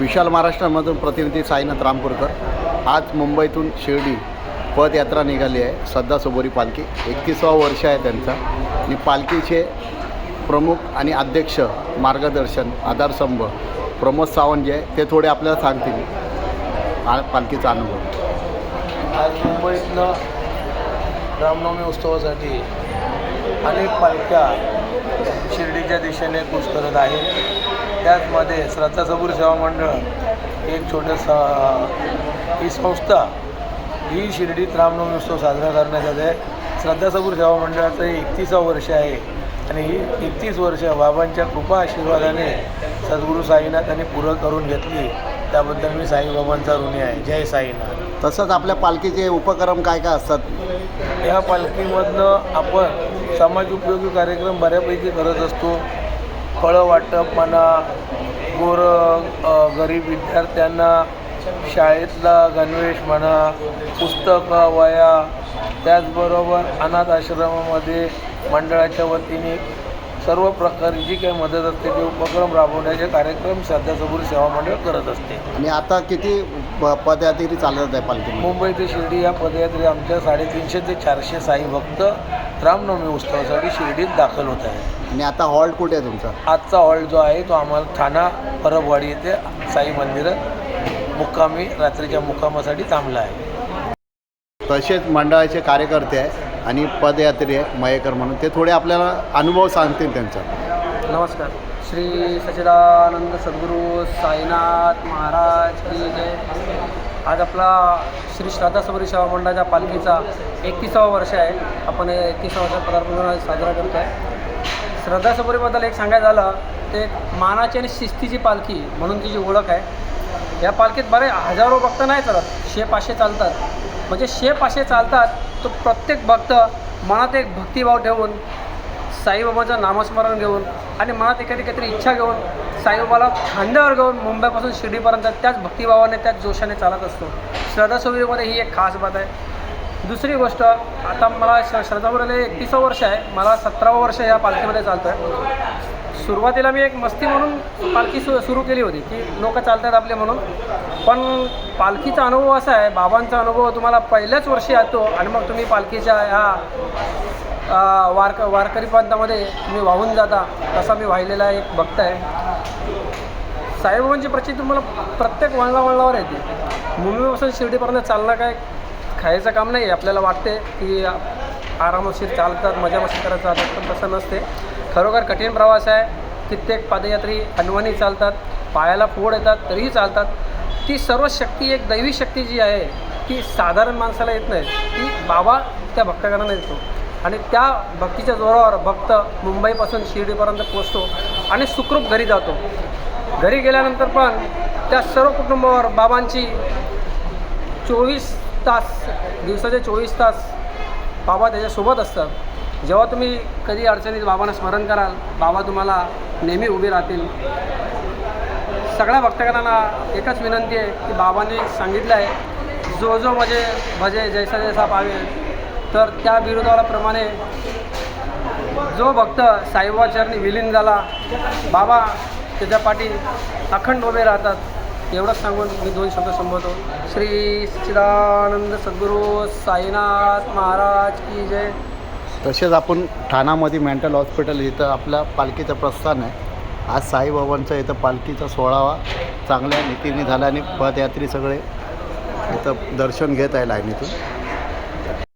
विशाल महाराष्ट्रामधून प्रतिनिधी साईनाथ रामपूरकर. आज मुंबईतून शिर्डी पदयात्रा निघाली आहे. सध्या सोबोरी पालखी. एकतीसावा वर्ष आहे त्यांचा. आणि पालखीचे प्रमुख आणि अध्यक्ष मार्गदर्शन आधारस्तंभ प्रमोद सावंत जे आहे ते थोडे आपल्याला सांगतील. पालखीचा अनुभव. आज मुंबईतलं रामनवमी उत्सवासाठी अनेक पालख्या शिर्डीच्या दिशेने कूच करत आहेत त्याचमध्ये श्रद्धा सबूर सेवा मंडळ एक छोटंसं ही संस्था ही शिर्डीत रामनवमी उत्सव साजरा करण्यात आहे श्रद्धा सबूर सेवा मंडळाचं हे एकतीसावं वर्ष आहे आणि ही एकतीस वर्ष बाबांच्या कृपा आशीर्वादाने सद्गुरू साईनाथांनी पुरं करून घेतली. त्याबद्दल मी साईबाबांचा ऋणी आहे. जय साईनाथ. तसंच आपल्या पालखीचे उपक्रम काय काय असतात? या पालखीमधनं आपण समाज उपयोगी कार्यक्रम बऱ्यापैकी करत असतो. फळं वाटप म्हणा गोर गरीब विद्यार्थ्यांना शाळेतला गणवेश म्हणा पुस्तकं वया त्याचबरोबर अनाथ आश्रमामध्ये मंडळाच्या वतीने सर्व प्रकारची जी काही मदत असते ते उपक्रम राबवण्याचे कार्यक्रम सध्या सबूर सेवा मंडळ करत असते. आणि आता किती प- पदयात्री चालत आहे पालखी मुंबई ते शिर्डी या पदयात्रे आमच्या साडेतीनशे ते चारशे साई भक्त रामनवमी उत्सवासाठी शिर्डीत दाखल होत आहेत. आणि आता हॉल्ट कुठे आहे तुमचा? आजचा हॉल जो आहे तो आम्हाला ठाणा परबवाडी येथे साई मंदिरात मुक्कामी रात्रीच्या मुक्कामासाठी थांबला आहे. तसेच मंडळाचे कार्यकर्ते आहे आणि पदयात्री मयेकर म्हणून. ते थोडे आपल्याला अनुभव सांगतील त्यांचा. नमस्कार. श्री सच्चिदानंद सद्गुरू साईनाथ महाराज की जय. आज आपला श्री श्रद्धा सबरी सेवा मंडळाच्या पालखीचा एकतीसावा वर्ष आहे. आपण एकतीसावा वर्ष पदार्पण साजरा करतो आहे श्रद्धा सबरीबद्दल एक सांगायचं झालं ते मानाची आणि शिस्तीची पालखी म्हणून तिची ओळख आहे. या पालखीत बरे हजारो भक्त नाही चालत शे पाचशे चालतात. म्हणजे शेप असे चालतात तो प्रत्येक भक्त मनात एक भक्तिभाव ठेवून साईबाबाचं नामस्मरण घेऊन आणि मनात एखादी काहीतरी इच्छा घेऊन साईबाबाला खांद्यावर घेऊन मुंबईपासून शिर्डीपर्यंत त्याच भक्तिभावाने त्याच जोशाने चालत असतो. श्रद्धासुविधेमध्ये ही एक खास बात आहे. दुसरी गोष्ट आता मला श श्रद्धापुराला एकतीसावं वर्ष आहे. मला सतरावं वर्ष या पालखीमध्ये चालतं आहे सुरुवातीला मी एक मस्ती म्हणून पालखी सु सुरू केली होती की लोक चालतात आपले म्हणून. पण पालखीचा अनुभव असा आहे बाबांचा अनुभव तुम्हाला पहिल्याच वर्षी येतो आणि मग तुम्ही पालखीच्या ह्या वारक वारकरी पंथामध्ये तुम्ही वाहून जाता तसा मी वाहिलेला एक भक्त आहे. साईबाबांची प्रचिती तुम्हाला प्रत्येक वळणा वळणावर येते. मुंबईपासून शिर्डीपर्यंत चालणं काय खायचं काम नाही आपल्याला वाटते की आरामशीर चालतात मजा मस्ती करत चालतात पण तसं नसते. खरोखर कठीण प्रवास आहे. कित्येक पादयात्री अनवाणी चालतात पायाला फोड येतात तरीही चालतात. ती सर्व शक्ती एक दैवी शक्ती जी आहे ती साधारण माणसाला येत नाही. ती बाबा त्या भक्तगणांना येतो आणि त्या भक्तीच्या जोरावर भक्त मुंबईपासून शिर्डीपर्यंत पोचतो आणि सुखरूप घरी जातो. घरी गेल्यानंतर पण त्या सर्व कुटुंबावर बाबांची चोवीस तास दिवसाचे चोवीस तास बाबा त्याच्यासोबत असतात. जेव्हा तुम्ही कधी अडचणीत बाबांना स्मरण कराल बाबा तुम्हाला नेहमी उभे राहतील. सगळ्या भक्तगणांना एकच विनंती आहे की बाबांनी सांगितलं आहे जो जो म्हणजे भजे जैसा जैसा पावे. तर त्या विरोधाप्रमाणे जो भक्त साईबाबाचरणी विलीन झाला बाबा त्याच्या पाठी अखंड उभे राहतात. एवढंच सांगून मी दोन शब्द संबोधतो श्री सच्चिदानंद सद्गुरू साईनाथ महाराज की जय. तसेच आपण ठाणामध्ये मेंटल हॉस्पिटल इथं आपल्या पालखीचं प्रस्थान आहे. आज साईबाबांचा इथं पालखीचा सोळावा चांगल्या नीतीने झाला आणि पदयात्री सगळे इथं दर्शन घेत आहे लाईनीतून.